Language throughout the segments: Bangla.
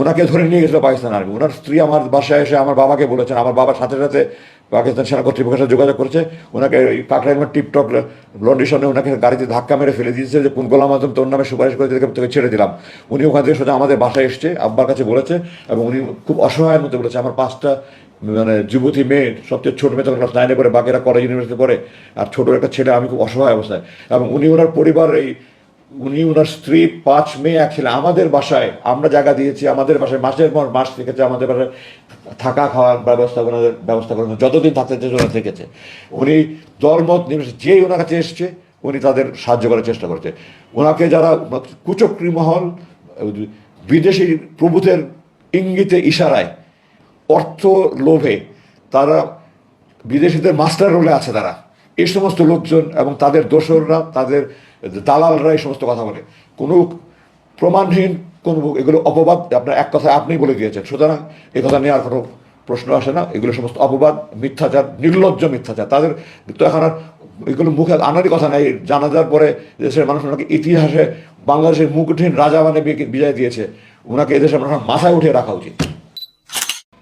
ওনাকে ধরে নিয়ে গেছিল পাকিস্তান আর্মি। ওনার স্ত্রী আমার বাসায় এসে আমার বাবাকে বলেছেন, আমার বাবার সাথে সাথে পাকিস্তান সেনা কর্তৃপক্ষের সাথে যোগাযোগ করেছে। ওনাকে ওই কাকরাইমার টিপটপ লন্ডিশনে ওনাকে গাড়িতে ধাক্কা মেরে ফেলে দিয়েছে যে, কোন গোলাম আজম, তোর নামে সুপারিশ করে তোকে তোকে ছেড়ে দিলাম। উনি ওখান থেকে সোজা আমাদের বাসায় এসছে, আব্বার কাছে বলেছে এবং উনি খুব অসহায়ের মধ্যে বলেছে, আমার পাঁচটা মানে যুবতী মেয়ে, সবচেয়ে ছোট মেয়ে তখন ক্লাস নাইনে পড়ে, বাকিরা কলেজ ইউনিভার্সিটি পড়ে, আর ছোট একটা ছেলে, আমি খুব অসহায় অবস্থায়। এবং উনি ওনার পরিবার এই উনি ওনার স্ত্রী পাঁচ মেয়ে এক ছেলে আমাদের বাসায় আমরা জায়গা দিয়েছি, আমাদের বাসায় মাসের পর মাস থেকেছে, আমাদের বাসায় থাকা খাওয়ার ব্যবস্থা ওনাদের ব্যবস্থা করে যতদিন থাকতে চেয়েছে থেকেছে। উনি দলমত নির্বিশেষে যেই ওনার কাছে এসছে, উনি তাদের সাহায্য করার চেষ্টা করছে। ওনাকে যারা কুচক্রী মহল, বিদেশি প্রভুতের ইঙ্গিতে, ইশারায়, অর্থ লোভে তারা বিদেশিদের মাস্টার রোলে আছে তারা। এই সমস্ত লোকজন এবং তাদের দোসররা, তাদের দালালরা এই সমস্ত কথা বলে। কোনো প্রমাণহীন, কোনো এগুলো অপবাদ, আপনার এক কথা আপনি বলে দিয়েছেন। সুতরাং এ কথা নিয়ে আর কোনো প্রশ্ন আসে না। এগুলো সমস্ত অপবাদ, মিথ্যাচার, নির্লজ্জ মিথ্যাচার। তাদের তো এখন আর এগুলো মুখে আনারই কথা নাই। জানাজার পরে দেশের মানুষ ওনাকে ইতিহাসে বাংলাদেশের মুখহীন রাজা মানে বিজয় দিয়েছে। ওনাকে এদেশের মানুষ মাথায় উঠিয়ে রাখা উচিত।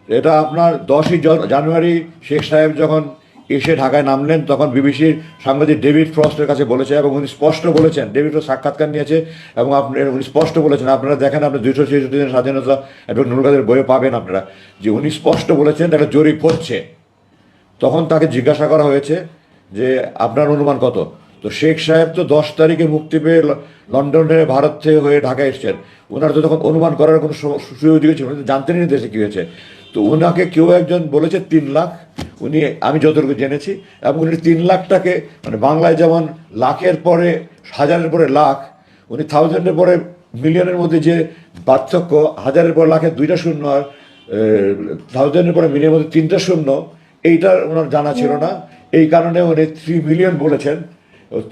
এটা আপনার দশই জানুয়ারি শেখ সাহেব যখন এসে ঢাকায় নামলেন, তখন বিবিসির সাংবাদিক ডেভিড ফ্রস্টের কাছে বলেছে এবং উনি স্পষ্ট বলেছেন, ডেভিড ফ্রস্ট সাক্ষাৎকার নিয়েছে এবং আপনি, উনি স্পষ্ট বলেছেন, আপনারা দেখেন আপনি দুইশো ছেষট্টি দিনের স্বাধীনতা এবং নুরকাদের বইয়ে পাবেন আপনারা, যে উনি স্পষ্ট বলেছেন একটা জরিপ হচ্ছে। তখন তাকে জিজ্ঞাসা করা হয়েছে যে আপনার অনুমান কত? তো শেখ সাহেব তো দশ তারিখে মুক্তি পেয়ে লন্ডনে ভারত থেকে হয়ে ঢাকায় এসছেন। ওনার তো তখন অনুমান করার কোনো সুযোগ উনি জানতেনই দেশে কী হয়েছে। তো ওনাকে কেউ একজন বলেছে তিন লাখ। উনি, আমি যতটুকু জেনেছি, এবং উনি তিন লাখটাকে মানে বাংলায় যেমন লাখের পরে, হাজারের পরে লাখ, উনি থাউজেন্ডের পরে মিলিয়নের মধ্যে যে পার্থক্য, হাজারের পর লাখের দুইটা শূন্য আর থাউজেন্ডের পরে মিলিয়নের মধ্যে তিনটা শূন্য এইটা ওনার জানা ছিল না। এই কারণে উনি থ্রি মিলিয়ন বলেছেন।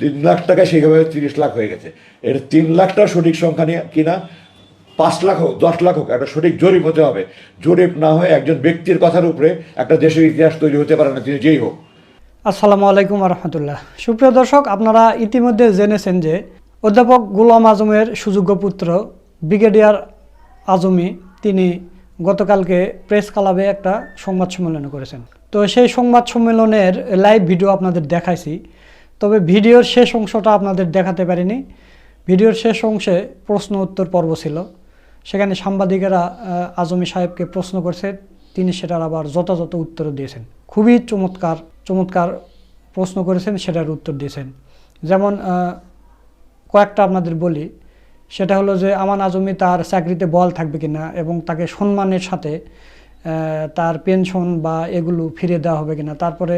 তিন লাখ টাকায় সেইভাবে তিরিশ লাখ হয়ে গেছে। এটা তিন লাখটা সঠিক সংখ্যা নিয়ে কিনা পাঁচ লাখ হোক, দশ লাখ হোক, একটা সঠিক জরিপ হতে হবে। জরিপ না হয়ে একজন ব্যক্তির কথার উপরে একটা দেশের ইতিহাস তৈরি হতে পারে না, তিনি যেই হোক। আসসালামু আলাইকুম রহমতুল্লাহ সুপ্রিয় দর্শক, আপনারা ইতিমধ্যে জেনেছেন যে অধ্যাপক গুলাম আজমের সুযোগ্য পুত্র ব্রিগেডিয়ার আজমি, তিনি গতকালকে প্রেস ক্লাবে একটা সংবাদ সম্মেলন করেছেন। তো সেই সংবাদ সম্মেলনের লাইভ ভিডিও আপনাদের দেখাইছি। তবে ভিডিওর শেষ অংশটা আপনাদের দেখাতে পারিনি। ভিডিওর শেষ অংশে প্রশ্ন উত্তর পর্ব ছিল। সেখানে সাংবাদিকেরা আজমি সাহেবকে প্রশ্ন করছে, তিনি সেটার আবার যথাযথ উত্তর দিয়েছেন। খুবই চমৎকার চমৎকার প্রশ্ন করেছেন, সেটার উত্তর দিয়েছেন। যেমন কয়েকটা আপনাদের বলি। সেটা হলো যে, আমান আজমি তার চাকরিতে বল থাকবে কিনা এবং তাকে সম্মানের সাথে তার পেনশন বা এগুলো ফিরে দেওয়া হবে কিনা। তারপরে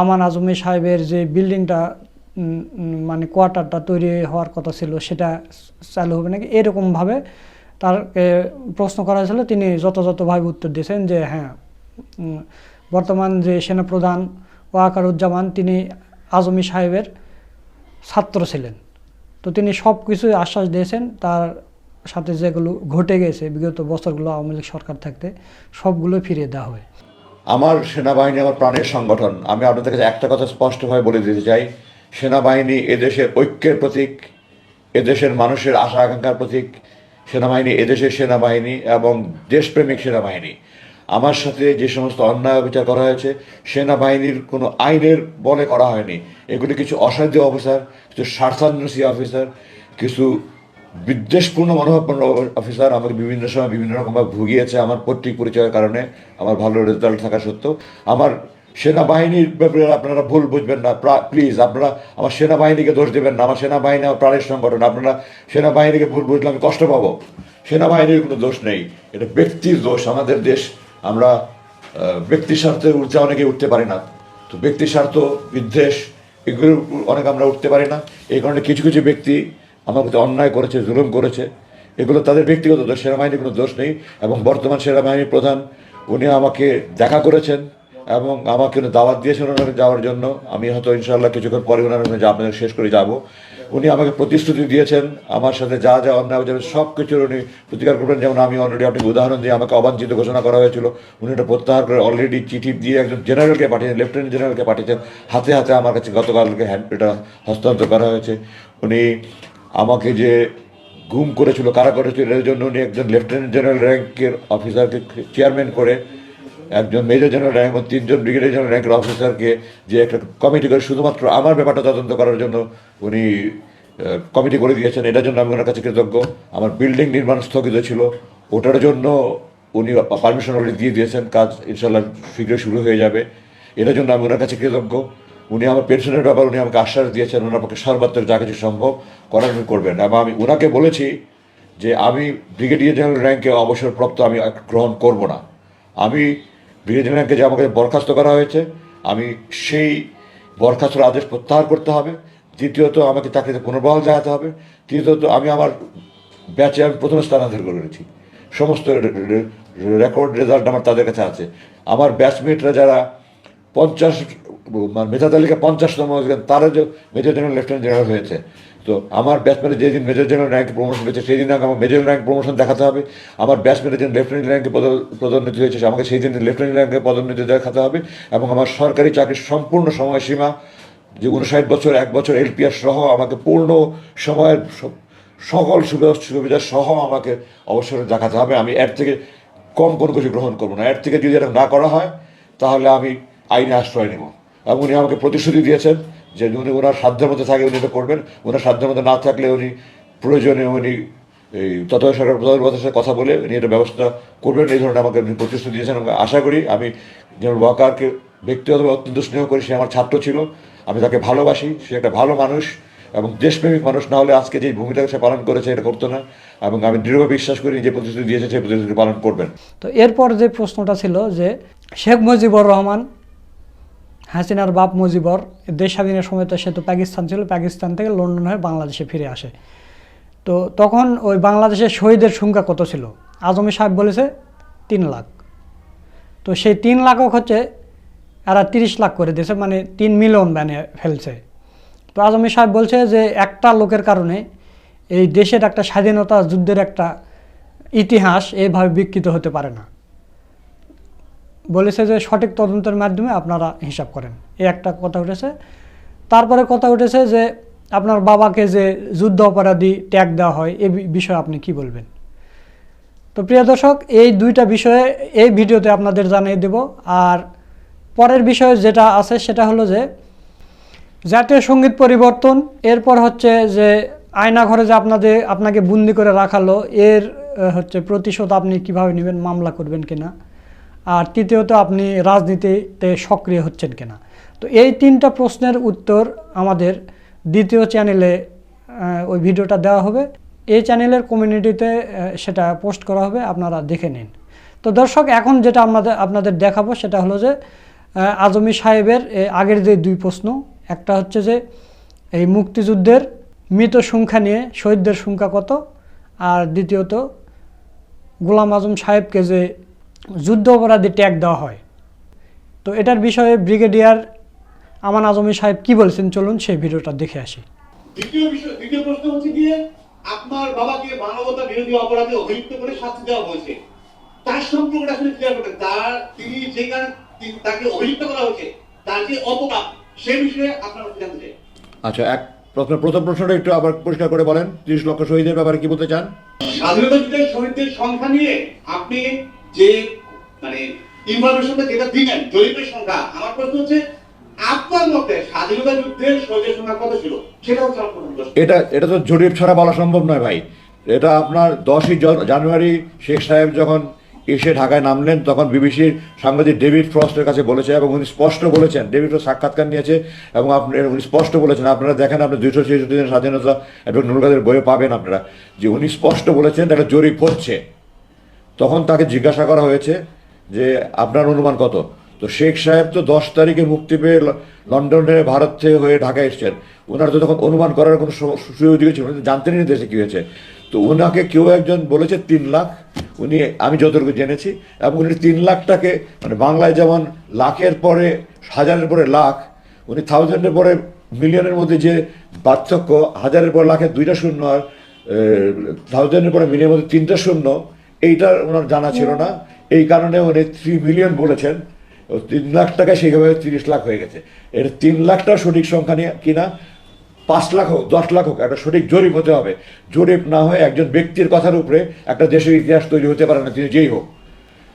আমান আজমি সাহেবের যে বিল্ডিংটা মানে কোয়ার্টারটা তৈরি হওয়ার কথা ছিল, সেটা চালু হবে নাকি? এরকমভাবে তারকে প্রশ্ন করা হয়েছিল, তিনি যথাযথভাবে উত্তর দিয়েছেন যে হ্যাঁ বর্তমান যে সেনাপ্রধান ওয়াকারুজ্জামান, তিনি আজমি সাহেবের ছাত্র ছিলেন। তো তিনি সব কিছু আশ্বাস দিয়েছেন, তার সাথে যেগুলো ঘটে গেছে, বিগত বছরগুলো আওয়ামী লীগ সরকার থাকতে, সবগুলো ফিরিয়ে দেওয়া হবে আমার সেনাবাহিনী, আমার প্রাণের সংগঠন, আমি আপনাদের কাছে একটা কথা স্পষ্টভাবে বলে দিতে চাই। সেনাবাহিনী এদেশের ঐক্যের প্রতীক, এদেশের মানুষের আশা আকাঙ্ক্ষার প্রতীক সেনাবাহিনী, এদেশের সেনাবাহিনী এবং দেশপ্রেমিক সেনাবাহিনী। আমার সাথে যে সমস্ত অন্যায় বিচার করা হয়েছে, সেনাবাহিনীর কোনো আইনের বলে করা হয়নি। এগুলি কিছু অসাধ্য অফিসার, কিছু স্বার্থান্বেষী অফিসার, কিছু বিদ্বেষপূর্ণ মনোভাবপূর্ণ অফিসার আমাকে বিভিন্ন সময় বিভিন্ন রকমভাবে ভুগিয়েছে আমার পৈতৃক পরিচয়ের কারণে, আমার ভালো রেজাল্ট থাকা সত্ত্বেও। আমার সেনাবাহিনীর ব্যাপারে আপনারা ভুল বুঝবেন না প্লিজ আপনারা আমার সেনাবাহিনীকে দোষ দেবেন না আমার সেনাবাহিনী আমার প্রাণের সংগঠন আপনারা সেনাবাহিনীকে ভুল বুঝলে আমি কষ্ট পাবো। সেনাবাহিনীর কোনো দোষ নেই এটা ব্যক্তির দোষ আমাদের দেশ আমরা আহ, ব্যক্তির স্বার্থে উঠতে অনেকে উঠতে পারি না। তো ব্যক্তির স্বার্থ বিদ্বেষ এগুলোর অনেক আমরা উঠতে পারি না। এই কারণে কিছু কিছু ব্যক্তি আমার প্রতি অন্যায় করেছে জুলুম করেছে। এগুলো তাদের ব্যক্তিগত দোষ সেনাবাহিনীর কোনো দোষ নেই এবং বর্তমান সেনাবাহিনীর প্রধান উনি আমাকে দেখা করেছেন। এবং আমাকে দাওয়াত দিয়েছেন ওনাকে যাওয়ার জন্য। আমি হয়তো ইনশাল্লাহ কিছুক্ষণ পরে ওনার ওখানে আপনাদের শেষ করে যাব। উনি আমাকে প্রতিশ্রুতি দিয়েছেন, আমার সাথে যা যা অন্যায় হয়েছে সব কিছুর উনি প্রতিকার করবেন। যেমন আমি অলরেডি আপনাকে উদাহরণ দিয়ে আমাকে অবাঞ্ছিত ঘোষণা করা হয়েছিল। উনি এটা প্রত্যাহার করে অলরেডি চিঠি দিয়ে একজন জেনারেলকে পাঠিয়েছেন লেফটেন্যান্ট জেনারেলকে পাঠিয়েছেন। হাতে হাতে আমার কাছে গতকালকে হ্যান্ড এটা হস্তান্তর করা হয়েছে। উনি আমাকে যে গুম করেছিল কারা করেছিল এর জন্য উনি একজন লেফটেন্যান্ট জেনারেল র্যাঙ্কের অফিসারকে চেয়ারম্যান করে একজন মেজর জেনারেল র্যাঙ্ক এবং তিনজন ব্রিগেডিয়ার জেনারেল র্যাঙ্কের অফিসারকে যে একটা কমিটি করে, শুধুমাত্র আমার ব্যাপারটা তদন্ত করার জন্য উনি কমিটি করে দিয়েছেন। এটার জন্য আমি ওনার কাছে কৃতজ্ঞ। আমার বিল্ডিং নির্মাণ স্থগিত ছিল। ওটার জন্য উনি পারমিশন অলরেডি দিয়ে দিয়েছেন। কাজ ইনশাল্লাহ শীঘ্রই শুরু হয়ে যাবে। এটার জন্য আমি ওনার কাছে কৃতজ্ঞ। উনি আমার পেনশনের ব্যাপার, উনি আমাকে আশ্বাস দিয়েছেন, ওনার পক্ষে সর্বাত্মক যা কিছু সম্ভব করার উনি করবেন। এবং আমি ওনাকে বলেছি যে, আমি ব্রিগেডিয়ার জেনারেল র্যাঙ্কে অবসরপ্রাপ্ত, আমি গ্রহণ করব না। আমি ব্রিগেডিয়ার ব্যাংকে যে আমাকে বরখাস্ত করা হয়েছে, আমি সেই বরখাস্তর আদেশ প্রত্যাহার করতে হবে। দ্বিতীয়ত, আমাকে চাকরিতে পুনর্বহাল জানাতে হবে। তৃতীয়ত, আমি আমার ব্যাচে আমি প্রথম স্থানান্তর করেছি সমস্ত রেকর্ড রেজাল্ট আমার তাদের কাছে আছে। আমার ব্যাচমেটরা যারা পঞ্চাশ মানে মেধা তালিকা পঞ্চাশতম, তারা যে মেজর জেনারেল লেফটেন্যান্ট জেনারেল হয়েছে তো আমার ব্যাচমেটে যেদিন মেজর জেনারেল র্যাঙ্কে প্রমোশন হয়েছে, সেই দিন আমার মেজর র্যাঙ্ক প্রমোশন দেখাতে হবে। আমার ব্যাটসম্যানের যেদিন লেফটেন্যান্ট র্যাঙ্কে পদ- পদোন্নতি হয়েছে, আমাকে সেই দিন লেফটেন্যান্ট র্যাঙ্কে পদোন্নতি দেখাতে হবে এবং আমার সরকারি চাকরির সম্পূর্ণ সময়সীমা, যে উনষাট বছর, এক বছর এলপিআর সহ আমাকে পূর্ণ সময়ের সকল সুবিধা সুবিধা সহ আমাকে অবসরে দেখাতে হবে। আমি এর থেকে কম কোনো কিছু গ্রহণ করব না। এর থেকে যদি এটা না করা হয়, তাহলে আমি আইনে আশ্রয় নেব। এবং উনি আমাকে প্রতিশ্রুতি দিয়েছেন যে উনি ওনার সাধ্যের মধ্যে থাকে উনি এটা করবেন, ওনার সাধ্যের মধ্যে না থাকলে উনি প্রয়োজনে উনি এই তত্ত্বাবধায়ক সরকার প্রধানমন্ত্রীর সাথে কথা বলে উনি এটা ব্যবস্থা করবেন, এই ধরনের আমাকে উনি প্রতিশ্রুতি দিয়েছেন আশা করি আমি যেমন ওয়াকারকে ব্যক্তিগতভাবে অত্যন্ত স্নেহ করি, সে আমার ছাত্র ছিল, আমি তাকে ভালোবাসি, সে একটা ভালো মানুষ এবং দেশপ্রেমিক মানুষ, না হলে আজকে যে ভূমিকা সে পালন করেছে এটা করতো না এবং আমি দৃঢ় বিশ্বাস করি যে প্রতিশ্রুতি দিয়েছে সেই প্রতিশ্রুতি পালন করবেন। তো এরপর যে প্রশ্নটা ছিল যে শেখ মুজিবুর রহমান হাসিনার বাপ মুজিবর দেশ স্বাধীনের সময় তো সে তো পাকিস্তান ছিল, পাকিস্তান থেকে লন্ডন হয়ে বাংলাদেশে ফিরে আসে। তো তখন ওই বাংলাদেশের শহীদের সংখ্যা কত ছিল? আজমি সাহেব বলেছে তিন লাখ। তো সেই তিন লাখও হচ্ছে এরা তিরিশ লাখ করে দিয়েছে মানে তিন মিলিয়ন বানিয়ে ফেলছে। তো আজমি সাহেব বলছে যে একটা লোকের কারণে এই দেশের একটা স্বাধীনতা যুদ্ধের একটা ইতিহাস এইভাবে বিকৃত হতে পারে না। বলেছে যে সঠিক তদন্তের মাধ্যমে আপনারা হিসাব করেন। এই একটা কথা উঠেছে। তারপরে কথা উঠেছে যে আপনার বাবাকে যে যুদ্ধ অপরাধী ট্যাগ দেওয়া হয় এই বিষয়ে আপনি কি বলবেন? তো প্রিয় দর্শক, এই দুইটা বিষয়ে এই ভিডিওতে আপনাদের জানিয়ে দেব। আর পরের বিষয় যেটা আছে, সেটা হলো যে জাতীয় সংগীত পরিবর্তন, এরপর হচ্ছে যে আয়নাঘরে যে আপনাদের, আপনাকে বন্দি করে রাখালো, এর হচ্ছে প্রতিশোধ আপনি কীভাবে নেবেন, মামলা করবেন কিনা? আর তৃতীয়ত আপনি রাজনীতিতে সক্রিয় হচ্ছেন কিনা। তো এই তিনটা প্রশ্নের উত্তর আমাদের দ্বিতীয় চ্যানেলে ওই ভিডিওটা দেওয়া হবে। এই চ্যানেলের কমিউনিটিতে সেটা পোস্ট করা হবে, আপনারা দেখে নিন। তো দর্শক, এখন যেটা আমাদের, আপনাদের দেখাবো, সেটা হলো যে আজমি সাহেবের আগের যে দুই প্রশ্ন, একটা হচ্ছে যে, এই মুক্তিযুদ্ধের মৃত সংখ্যা নিয়ে শহীদদের সংখ্যা কত? আর দ্বিতীয়ত, গোলাম আজম সাহেবকে যে যুদ্ধ অপরাধী ট্যাগ দেওয়া হয়। তো এটার বিষয়ে ব্রিগেডিয়ার আমান আজমি সাহেব কি বলছেন? চলুন সেই ভিডিওটা দেখে আসি। দ্বিতীয় বিষয় দ্বিতীয় প্রশ্ন হচ্ছে গিয়ে আপনার বাবাকে মানবতা বিরোধী অপরাধে অভিযুক্ত করে শাস্তি দেওয়া হয়েছে। তার সম্পর্কটা আসলে ক্লিয়ার করবেন তার তিনি যে কারণে তাকে অভিযুক্ত করা হয়েছে তার যে অপরাধ সে বিষয়ে আপনার জানতে আচ্ছা এক প্রথম প্রথম প্রশ্নটা একটু আবার পরিষ্কার করে বলেন। তিরিশ লক্ষ শহীদের ব্যাপারে কি বলতে চান? স্বাধীনতা যুদ্ধের শহীদদের সংখ্যা নিয়ে আপনি যে মানে ইনফরমেশনটা যেটা দিলেন, জরিপের সংখ্যা, আমার প্রশ্ন হচ্ছে, আপনার মতে স্বাধীনতা যুদ্ধের শহীদের সংখ্যা কত ছিল? সেটা হচ্ছে এটা এটা তো জরিপ ছাড়া বলা সম্ভব নয় ভাই। এটা আপনার দশই জানুয়ারি, শেখ সাহেব যখন এসে ঢাকায় নামলেন, তখন বিবিসির সাংবাদিক ডেভিড ফ্রস্টের কাছে বলেছে এবং উনি স্পষ্ট বলেছেন, ডেভিড ফ্রস্ট সাক্ষাৎকার নিয়েছে এবং আপনি, উনি স্পষ্ট বলেছেন, আপনারা দেখেন আপনি দুইশো ছেষট্টি দিনের স্বাধীনতা এবং নুরকাদের বইয়ে পাবেন আপনারা, যে উনি স্পষ্ট বলেছেন একটা জরিপ হচ্ছে। তখন তাকে জিজ্ঞাসা করা হয়েছে যে আপনার অনুমান কত? তো শেখ সাহেব তো দশ তারিখে মুক্তি পেয়ে লন্ডনে ভারত থেকে হয়ে ঢাকায় এসছেন। ওনার তো তখন অনুমান করার কোনো সুযোগ ছিল না, উনি জানতেনই না দেশে কী হয়েছে। তো ওনাকে কেউ একজন বলেছে তিন লাখ। উনি আমি যতটুকু জেনেছি এবং উনি তিন লাখটাকে মানে বাংলায় যেমন লাখের পরে হাজারের পরে লাখ উনি থাউজেন্ডের পরে মিলিয়নের মধ্যে যে পার্থক্য হাজারের পর লাখের দুইটা শূন্য আর থাউজেন্ডের পরে মিলিয়নের মধ্যে তিনটা শূন্য এইটা ওনার জানা ছিল না। এই কারণে উনি থ্রি মিলিয়ন বলেছেন। তিন লাখ টাকা সেইভাবে তিরিশ লাখ হয়ে গেছে। এর তিন লাখটা সঠিক সংখ্যা নিয়ে কিনা, পাঁচ লাখ হোক, দশ লাখ হোক, একটা সঠিক জরিপ হতে হবে। জরিপ না হয়ে একজন ব্যক্তির কথার উপরে একটা দেশের ইতিহাস তৈরি হতে পারে না, তিনি যেই হোক।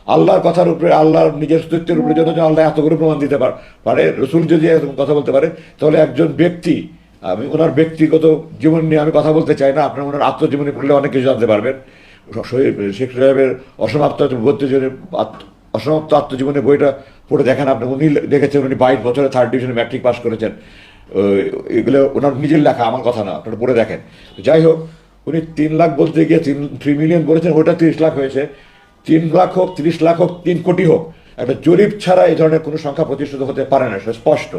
আল্লাহর কথার উপরে, আল্লাহর নিজের অস্তিত্বের উপরে যেন আল্লাহ এতগুলো প্রমাণ দিতে পারে, রসুল যদি এরকম কথা বলতে পারে, তাহলে একজন ব্যক্তি, আমি ওনার ব্যক্তিগত জীবন নিয়ে আমি কথা বলতে চাই না, আপনার ওনার আত্মজীবনী পড়লে অনেক কিছু জানতে পারবেন। শেখ সাহেবের অসমাপ্ত ভর্তিজনের অসমাপ্ত আত্মজীবনের বইটা পড়ে দেখেন আপনি, উনি দেখেছেন উনি বাইশ বছরে থার্ড ডিভিশনে ম্যাট্রিক পাস করেছেন। এগুলো ওনার নিজের লেখা, আমার কথা না, আপনারা পড়ে দেখেন। যাই হোক, উনি তিন লাখ বলতে গিয়ে তিন থ্রি মিলিয়ন বলেছেন ওটা তিরিশ লাখ হয়েছে। তিন লাখ হোক, তিরিশ লাখ হোক, তিন কোটি হোক, একটা জরিপ ছাড়া এই ধরনের কোনো সংখ্যা প্রতিষ্ঠিত হতে পারে না, সেটা স্পষ্ট।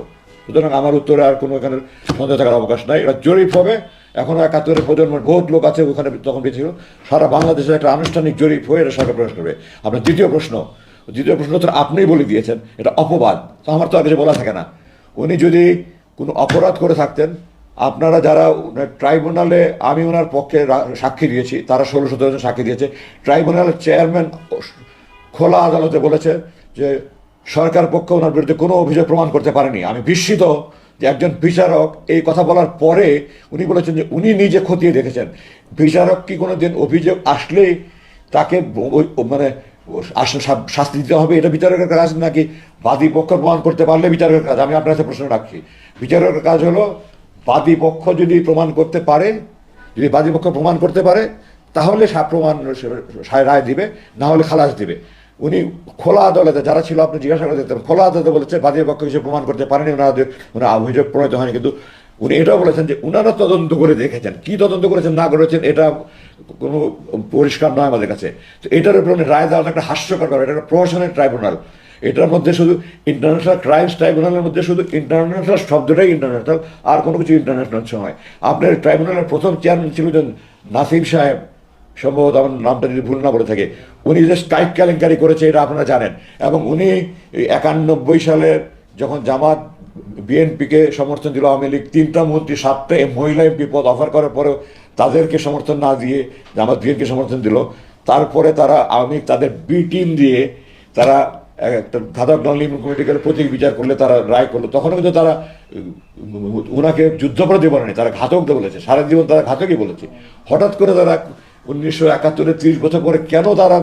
সুতরাং আমার উত্তরে আর কোনো এখানে সন্দেহ থাকার অবকাশ নাই। এটা জরিপ হবে এখনও একাত্তরের প্রজন্মের বহুত লোক আছে ওখানে তখন বেঁচে ছিল। সারা বাংলাদেশের একটা আনুষ্ঠানিক জরিপ হয়ে এটা সরকার প্রকাশ করবে। আপনার দ্বিতীয় প্রশ্ন দ্বিতীয় প্রশ্ন তো আপনিই বলে দিয়েছেন, এটা অপবাদ। তো আমার তো আর কিছু বলা থাকে না। উনি যদি কোনো অপরাধ করে থাকতেন, আপনারা যারা ট্রাইব্যুনালে, আমি ওনার পক্ষে সাক্ষী দিয়েছি, তারা ষোলো সতেরো জন সাক্ষী দিয়েছে। ট্রাইব্যুনালের চেয়ারম্যান খোলা আদালতে বলেছে যে সরকার পক্ষ ওনার বিরুদ্ধে কোনো অভিযোগ প্রমাণ করতে পারেনি। আমি বিস্মিত যে একজন বিচারক এই কথা বলার পরে উনি বলেছেন যে উনি নিজে খতিয়ে দেখেছেন। বিচারক কি কোনো দিন অভিযোগ আসলেই তাকে মানে শাস্তি দিতে হবে এটা বিচারকের কাজ নাকি বাদী পক্ষ প্রমাণ করতে পারলে বিচারকের কাজ? আমি আপনার কাছে প্রশ্ন রাখছি। বিচারকের কাজ হলো বাদী পক্ষ যদি প্রমাণ করতে পারে, যদি বাদী পক্ষ প্রমাণ করতে পারে, তাহলে প্রমাণ রায় দিবে, না হলে খালাস দিবে। উনি খোলা আদালতে, যারা ছিল আপনি জিজ্ঞাসা করে দেখতেন, খোলা আদালতে বলেছে, বাদী পক্ষ কিছু প্রমাণ করতে পারেনি ওনাদের, ওনার অভিযোগ প্রণীত হয়নি, কিন্তু উনি এটাও বলেছেন যে উনারা তদন্ত করে দেখেছেন। কি তদন্ত করেছেন না করেছেন, এটা কোনো পরিষ্কার নয় আমাদের কাছে। তো এটার উপরে উনি রায় দেওয়া একটা হাস্যকর ব্যাপার, এটা একটা প্রহসনের ট্রাইব্যুনাল। এটার মধ্যে শুধু ইন্টারন্যাশনাল ক্রাইমস ট্রাইব্যুনালের মধ্যে শুধু ইন্টারন্যাশনাল শব্দটাই ইন্টারন্যাশনাল আর কোনো কিছু ইন্টারন্যাশনাল সময় আপনার ট্রাইব্যুনালের প্রথম চেয়ারম্যান ছিল যে নাসিম সাহেব। সম্ভবত আমার নামটা যদি ভুল না বলে থাকে। উনি যে স্ট্রাইক কেলেঙ্কারি করেছে, এটা আপনারা জানেন। এবং উনি একানব্বই সালের যখন জামাত বিএনপিকে সমর্থন দিল, আওয়ামী লীগ তিনটা মন্ত্রী, সাতটা মহিলা এমপি পদ অফার করার পরেও তাদেরকে সমর্থন না দিয়ে জামাত বিএনপি সমর্থন দিল। তারপরে তারা আওয়ামী তাদের বি টিম দিয়ে তারা একটা ঘাতক নন লিমিট কমিটিকে প্রতীক বিচার করলে তারা রায় করল। তখনও কিন্তু তারা উনাকে যুদ্ধপরাধী বলেনি, তারা ঘাতক বলেছে, সারা জীবন তারা ঘাতকই বলেছে। হঠাৎ করে তারা উনিশশো একাত্তরে ত্রিশ বছর পরে কেন তারা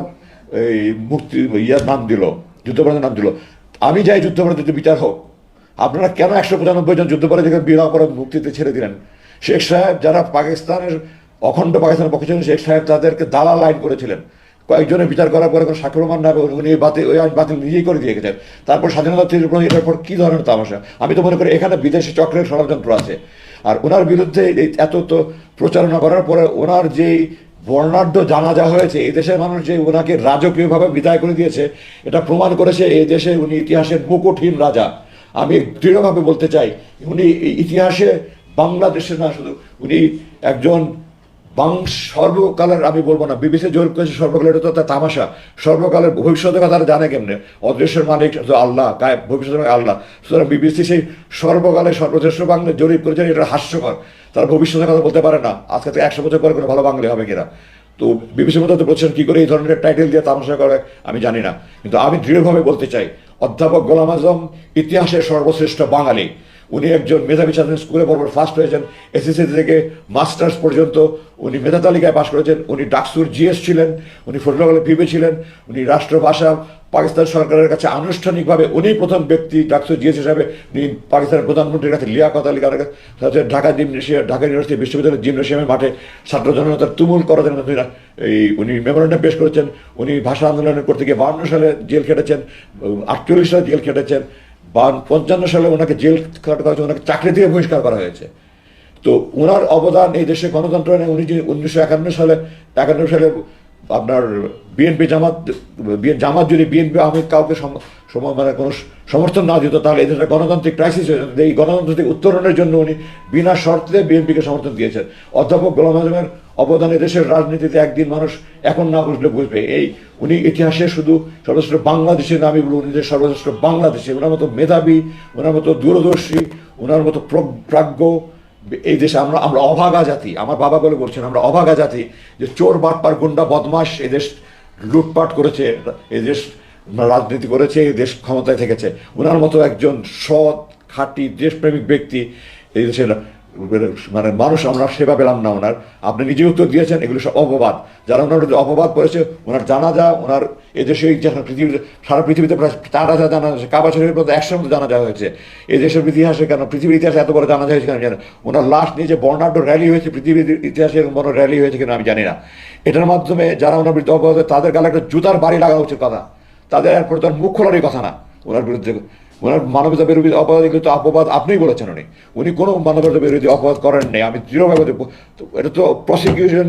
এই মুক্তি, ইয়ার নাম দিল? যুদ্ধপরাধের নাম দিল। আমি যাই যুদ্ধপরাধীতে বিচার হোক, আপনারা কেন একশো পঁচানব্বই জন যুদ্ধপরাধীকে বিনা অপরাধ মুক্তিতে ছেড়ে দিলেন? শেখ সাহেব যারা পাকিস্তানের, অখণ্ড পাকিস্তানের পক্ষে ছিলেন, শেখ সাহেব তাদেরকে দালাল আইন করেছিলেন। কয়েকজনের বিচার করার পরে কোনো সাক্ষ্য প্রমাণ না উনি বাতিল, ওই আইন বাতিল নিজেই করে দিয়ে গেছেন। তারপর স্বাধীনতা থেকে এটার পর কী ধরনের তামাশা? আমি তো মনে করি এখানে বিদেশি চক্রের ষড়যন্ত্র আছে। আর ওনার বিরুদ্ধে এত তো প্রচারণা করার পরে ওনার যেই বর্ণাঢ্য জানাজা হয়েছে, এই দেশের মানুষ যে ওনাকে রাজকীয়ভাবে বিদায় করে দিয়েছে, এটা প্রমাণ করেছে এই দেশে উনি ইতিহাসের মুকুটহীন রাজা। আমি দৃঢ়ভাবে বলতে চাই, উনি ইতিহাসে বাংলাদেশে না, শুধু উনি একজন বাংশ সর্বকালের, আমি বলব না, বিবিসি জোর করেছে সর্বকালের তো তার তামাশা। সর্বকালের ভবিষ্যতের কথা তারা জানে কেমনে? অদৃশ্যের মালিক আল্লাহ গায়ে ভবিষ্যতের মালিক আল্লাহ। সুতরাং বিবিসি সেই সর্বকালে সর্বশ্রেষ্ঠ বাংলা জরিপ করেছেন এটা হাস্যকর। তারা ভবিষ্যতের কথা বলতে পারে না। আজকে থেকে একশো বছর পরে কোনো ভালো বাঙালি হবে কিনা? তো বিবিসির মধ্যে তো বলছেন, কী করে এই ধরনের টাইটেল দিয়ে তামাশা করে, আমি জানি না। কিন্তু আমি দৃঢ়ভাবে বলতে চাই, অধ্যাপক গোলাম আজম ইতিহাসের সর্বশ্রেষ্ঠ বাঙালি। উনি একজন মেধাবী ছাত্র স্কুলে পরপর ফার্স্ট হয়েছেন এসএসসি থেকে মাস্টার্স পর্যন্ত। উনি মেধা তালিকায় পাশ করেছেন, উনি ডাকসুর জিএস ছিলেন, উনি ফটোগ্রাফে পিবে ছিলেন, উনি রাষ্ট্রভাষা পাকিস্তান সরকারের কাছে আনুষ্ঠানিকভাবে উনি প্রথম ব্যক্তি ডাকসুর জিএস হিসাবে পাকিস্তানের প্রধানমন্ত্রীর কাছে লিয়াকত আলী খানের কাছে ঢাকা জিমনেশিয়াম ঢাকা ইউনিভার্সিটি বিশ্ববিদ্যালয়ের জিমনেশিয়ামের মাঠে ছাত্র জনতার তুমুল মধ্যে এই উনি মেমোরেন্ডাম পেশ করেছেন, উনি ভাষা আন্দোলনের করতে গিয়ে বাহান্ন সালে জেল খেটেছেন আটচল্লিশ সালে জেল খেটেছেন বা পঞ্চান্ন সালে ওনাকে জেল খাটা হয়েছে, ওনাকে চাকরি থেকে বহিষ্কার করা হয়েছে। তো ওনার অবদান এই দেশে গণতন্ত্র উনি যে উনিশশো একান্ন সালে একান্ন সালে আপনার বিএনপি জামাত জামাত যদি বিএনপি আহমেদ কাউকে মানে কোনো সমর্থন না দিত, তাহলে এদের গণতান্ত্রিক ক্রাইসিস হয়ে। এই গণতান্ত্রিক উত্তরণের জন্য উনি বিনা শর্তে বিএনপিকে সমর্থন দিয়েছেন অধ্যাপক গোলাম আজমের অবদানে দেশের রাজনীতিতে একদিন মানুষ এখন না বুঝলে বুঝবে এই উনি ইতিহাসে শুধু সর্বশ্রেষ্ঠ বাংলাদেশের নামই বলুন, উনি যে সর্বশ্রেষ্ঠ বাংলাদেশে ওনার মতো মেধাবী ওনার মতো দূরদর্শী ওনার মতো প্র- প্রাজ্ঞ এই দেশে আমরা আমরা অভাগা জাতি। আমার বাবা বলে বলছেন, আমরা অভাগা জাতি যে চোর, বাটপার, গুন্ডা বদমাস এদেশ দেশ লুটপাট করেছে এদেশ দেশ রাজনীতি করেছে, এই দেশ ক্ষমতায় থেকেছে। ওনার মতো একজন সৎ, খাঁটি, দেশপ্রেমিক ব্যক্তি এই দেশের মানে মানুষ আমরা সেবা পেলাম না ওনার। আপনি নিজে উত্তর দিয়েছেন, এগুলো সব অপবাদ। যারা ওনার অপবাদ করেছে, ওনার জানাজা, ওনার এদেশে ইতিহাস পৃথিবীতে, সারা পৃথিবীতে প্রায় চার হাজার জানা হয়েছে কাবা শরীফের মধ্যে একশোর মধ্যে জানাজা হয়েছে। এই দেশের ইতিহাসে কেন? পৃথিবীর ইতিহাসে এত বড় জানাজা হয়েছে কেন জানি ওনার লাশ নিয়ে যে বর্ণাঢ্য র্যালি হয়েছে, পৃথিবীর ইতিহাসে এরকম বড় র্যালি হয়েছে কিনা আমি জানি না। এটার মাধ্যমে যারা ওনার বিরুদ্ধে অপবাদ তাদের গালে একটা জুতার বাড়ি লাগা উচিত কথা। তাদের এরপর তার মুখ খোলারই কথা না। ওনার বিরুদ্ধে ওনার মানবতা বিরোধী অপবাদ এগুলো তো অপবাদ আপনিই বলেছেন উনি। উনি কোনো মানবতা বিরোধী অপবাদ করেন নাই। আমি দৃঢ়ভাবে এটা তো প্রসিকিউশন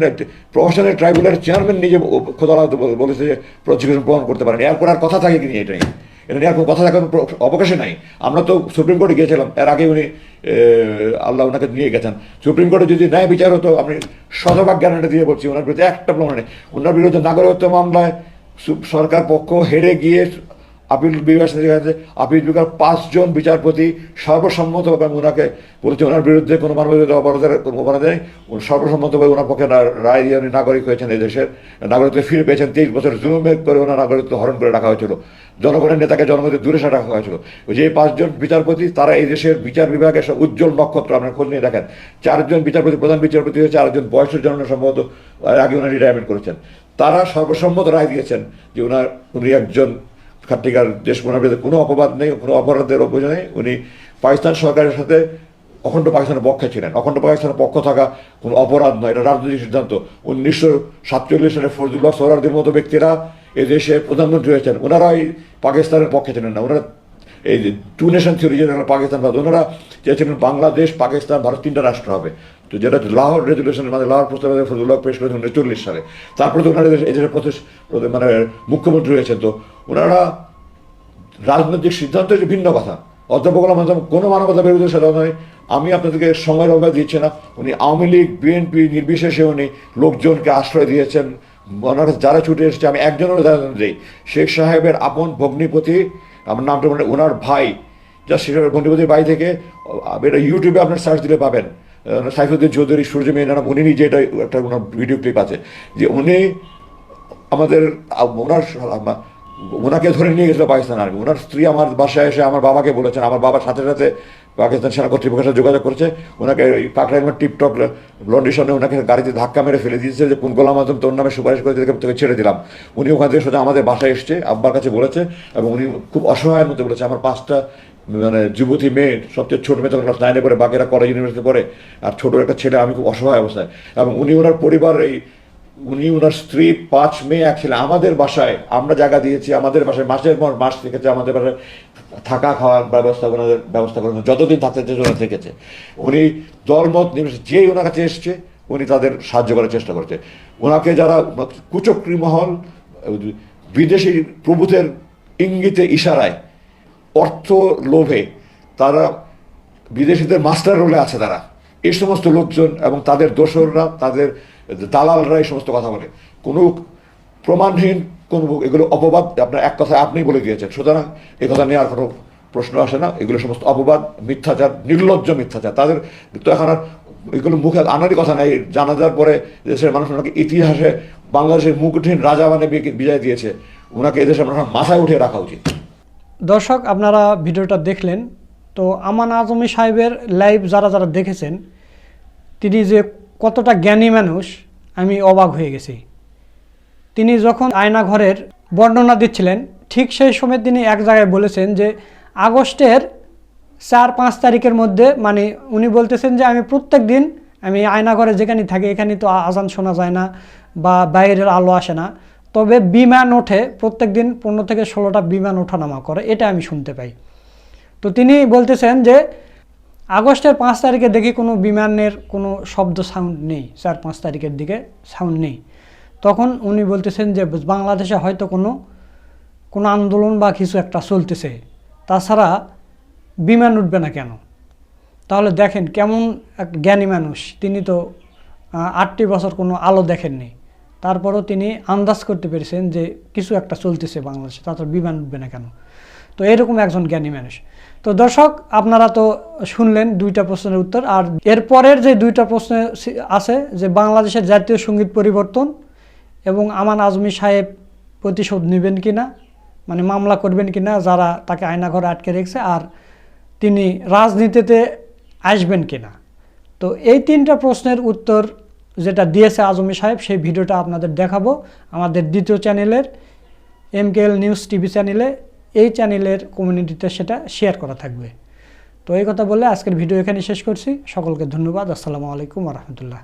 প্রফেশনাল ট্রাইব্যুনালের চেয়ারম্যান নিজে খোদা বলেছে যে প্রসিকিউশন প্রমাণ করতে পারেন এরপর আর কথা থাকে কি নিয়ে এটা নিয়ে এটা নিয়ে আর কোনো কথা থাকার কোনো অবকাশে নাই। আমরা তো সুপ্রিম কোর্টে গিয়েছিলাম। এর আগে উনি আল্লাহ ওনাকে নিয়ে গেছেন। সুপ্রিম কোর্টে যদি ন্যায় বিচার হতো, আমি শতভাগ গ্যারান্টি দিয়ে বলছি, ওনার বিরুদ্ধে একটা প্রমাণ নেই। ওনার বিরুদ্ধে নাগরিকত্ব মামলায় সরকার পক্ষ হেরে গিয়ে আপিল বিভাগ আপিল বিভাগের পাঁচজন বিচারপতি সর্বসম্মতভাবে ওনাকে বলেছে, ওনার বিরুদ্ধে কোনো মানবাধিকার অপরাধের কোনো অপরাধ নেই। সর্বসম্মতভাবে ওনার পক্ষে রায় দিয়ে উনি নাগরিক হয়েছেন এই দেশের। নাগরিকত্ব ফিরে পেয়েছেন, তেইশ বছর জুলুমে করে ওনার নাগরিকত্ব হরণ করে রাখা হয়েছিল। জনগণের নেতাকে জনগণের দূরে সরে রাখা হয়েছিল। যে পাঁচজন বিচারপতি, তারা এই দেশের বিচার বিভাগের উজ্জ্বল নক্ষত্র, আপনার খোঁজ নিয়ে দেখেন। চারজন বিচারপতি, প্রধান বিচারপতি হয়েছে আরেকজন বয়সের জন্য সম্ভবত আগে ওনার রিটায়ারমেন্ট করেছেন। তারা সর্বসম্মত রায় দিয়েছেন যে ওনার উনি একজন খাট্টিকার দেশ বিরুদ্ধে কোনো অপবাদ নেই, কোনো অপরাধের অভিযোগ নেই। উনি পাকিস্তান সরকারের সাথে অখণ্ড পাকিস্তানের পক্ষে ছিলেন। অখণ্ড পাকিস্তানের পক্ষ থাকা কোনো অপরাধ নয়, এটা রাজনৈতিক সিদ্ধান্ত। উনিশশো সাতচল্লিশ সালে ফজলুল্লাহ সোহরার্দির মতো ব্যক্তিরা এই দেশের প্রধানমন্ত্রী হয়েছেন। ওনারাই পাকিস্তানের পক্ষে ছিলেন না। ওনারা এই যে টু নেশন থিওরি যেটা পাকিস্তান ওনারা চেয়েছিলেন বাংলাদেশ, পাকিস্তান, ভারত তিনটা রাষ্ট্র হবে। তো যেটা লাহোর রেজুলেশন মানে লাহোর প্রস্তাবে ফজলুল্লাহ পেশ করেছেন উনিশশো চল্লিশ সালে। তারপরে তো ওনারা এই দেশের প্রদেশ মানে মুখ্যমন্ত্রী হয়েছেন তো। ওনারা রাজনৈতিক সিদ্ধান্ত ভিন্ন কথা। অধ্যাপক আজম কোনো মানবতা বিরোধী সেটা নয়। আমি আপনাদেরকে সময়ের অভাব দিচ্ছি না। উনি আওয়ামী লীগ, বিএনপি, নির্বিশেষে উনি লোকজনকে আশ্রয় দিয়েছেন। ওনার যারা ছুটে এসেছে, আমি একজনের উদাহরণ দিই। শেখ সাহেবের আপন ভগ্নিপতি, আমার নামটা মানে ওনার ভাই যা শেখ সাহেবের ভগ্নিপতির বাড়ি থেকে এটা ইউটিউবে আপনার সার্চ দিলে পাবেন। সাইফুদ্দিন চৌধুরী, সূর্য মেয়ে নাম উনি নিজে এটা, একটা ওনার ভিডিও ক্লিপ আছে যে উনি আমাদের ওনার ওনাকে ধরে নিয়ে গেছিল পাকিস্তান আর্মি। ওনার স্ত্রী আমার বাসায় এসে আমার বাবাকে বলেছেন, আমার বাবার সাথে সাথে পাকিস্তান সেনা কর্তৃপক্ষের সাথে যোগাযোগ করেছে। ওনাকে ওই পাকড়াইমের টিপটপ লন্ডিশনে ওনাকে গাড়িতে ধাক্কা মেরে ফেলে দিয়েছে যে, কোন গোলাম আজম, তোর নামে সুপারিশ করে তোকে তোকে ছেড়ে দিলাম। উনি ওখান থেকে সোজা আমাদের বাসায় এসছে, আব্বার কাছে বলেছে এবং উনি খুব অসহায়ের মধ্যে বলেছে, আমার পাঁচটা মানে যুবতী মেয়ে, সবচেয়ে ছোট মেয়ে তখন ক্লাস নাইনে পড়ে বাকিরা কলেজ ইউনিভার্সিটি পড়ে, আর ছোট একটা ছেলে, আমি খুব অসহায় অবস্থায়। এবং উনি ওনার পরিবার, এই উনি ওনার স্ত্রী, পাঁচ মেয়ে, এক ছেলে। আমাদের বাসায় আমরা জায়গা দিয়েছি, আমাদের বাসায় মাসের পর মাস থেকেছে, আমাদের বাসায় থাকা খাওয়ার ব্যবস্থা ওনাদের ব্যবস্থা করে যতদিন থাকতে চেয়েছে থেকেছে। উনি দলমত নির্বিশেষে যেই ওনার কাছে এসছে, উনি তাদের সাহায্য করার চেষ্টা করছে। ওনাকে যারা কুচক্রী মহল, বিদেশি প্রভুতের ইঙ্গিতে ইশারায় অর্থ লোভে তারা বিদেশিদের মাস্টার রোলে আছে তারা। এই সমস্ত লোকজন এবং তাদের দোসররা, তাদের দালালরা এই সমস্ত কথা বলে। কোনো প্রমাণহীন, কোনো এগুলো অপবাদ, আপনার এক কথা আপনি বলে দিয়েছেন। সুতরাং এ কথা নিয়ে আর কোনো প্রশ্ন আসে না। এগুলো সমস্ত অপবাদ, মিথ্যাচার, নির্লজ্জ মিথ্যাচার। তাদের তো এখন আর এগুলো মুখে আনারই কথা নাই। জানাজার পরে দেশের মানুষ ওনাকে ইতিহাসে বাংলাদেশের মুখহীন রাজা মানে বিজয় দিয়েছে। ওনাকে এদেশের মানুষ মাথায় উঠিয়ে রাখা উচিত। দর্শক, আপনারা ভিডিওটা দেখলেন। তো আমান আজমি সাহেবের লাইভ যারা যারা দেখেছেন, তিনি যে কতটা জ্ঞানী মানুষ, আমি অবাক হয়ে গেছি। তিনি যখন আয়না ঘরের বর্ণনা দিচ্ছিলেন, ঠিক সেই সময় তিনি এক জায়গায় বলেছেন যে, আগস্টের চার পাঁচ তারিখের মধ্যে মানে উনি বলতেছেন যে, আমি প্রত্যেক দিন আমি আয়নাঘরে যেখানে থাকি এখানে তো আজান শোনা যায় না বা বাইরের আলো আসে না। তবে বিমান ওঠে প্রত্যেক দিন পনেরো থেকে ষোলোটা বিমান ওঠানামা করে, এটা আমি শুনতে পাই। তো তিনি বলতেছেন যে, আগস্টের পাঁচ তারিখে দেখি কোনো বিমানের কোনো শব্দ সাউন্ড নেই, চার পাঁচ তারিখের দিকে সাউন্ড নেই। তখন উনি বলতেছেন যে, বাংলাদেশে হয়তো কোনো কোনো আন্দোলন বা কিছু একটা চলতেছে, তাছাড়া বিমান উঠবে না কেন? তাহলে দেখেন কেমন এক জ্ঞানী মানুষ, তিনি তো আটটি বছর কোনো আলো দেখেননি। তারপরও তিনি আন্দাজ করতে পেরেছেন যে কিছু একটা চলতেছে বাংলাদেশে তাছাড়া বিমান উঠবে না কেন? তো এরকম একজন জ্ঞানী মানুষ। তো দর্শক, আপনারা তো শুনলেন দুইটা প্রশ্নের উত্তর, আর এরপরের যে দুইটা প্রশ্ন আছে যে বাংলাদেশের জাতীয় সংগীত পরিবর্তন এবং আমান আজমি সাহেব প্রতিশোধ নেবেন কি না মানে মামলা করবেন কি না যারা তাকে আয়নাঘরে আটকে রেখেছে, আর তিনি রাজনীতিতে আসবেন কি না তো এই তিনটা প্রশ্নের উত্তর যেটা দিয়েছে আজমি সাহেব, সেই ভিডিওটা আপনাদের দেখাবো আমাদের দ্বিতীয় চ্যানেলের এমকেএল নিউজ টিভি চ্যানেলে। এই চ্যানেলের কমিউনিটিতে সেটা শেয়ার করা থাকবে। তো এই কথা বলে আজকের ভিডিও এখানে শেষ করছি। সকলকে ধন্যবাদ। আসসালামু আলাইকুম রহমতুল্লাহ।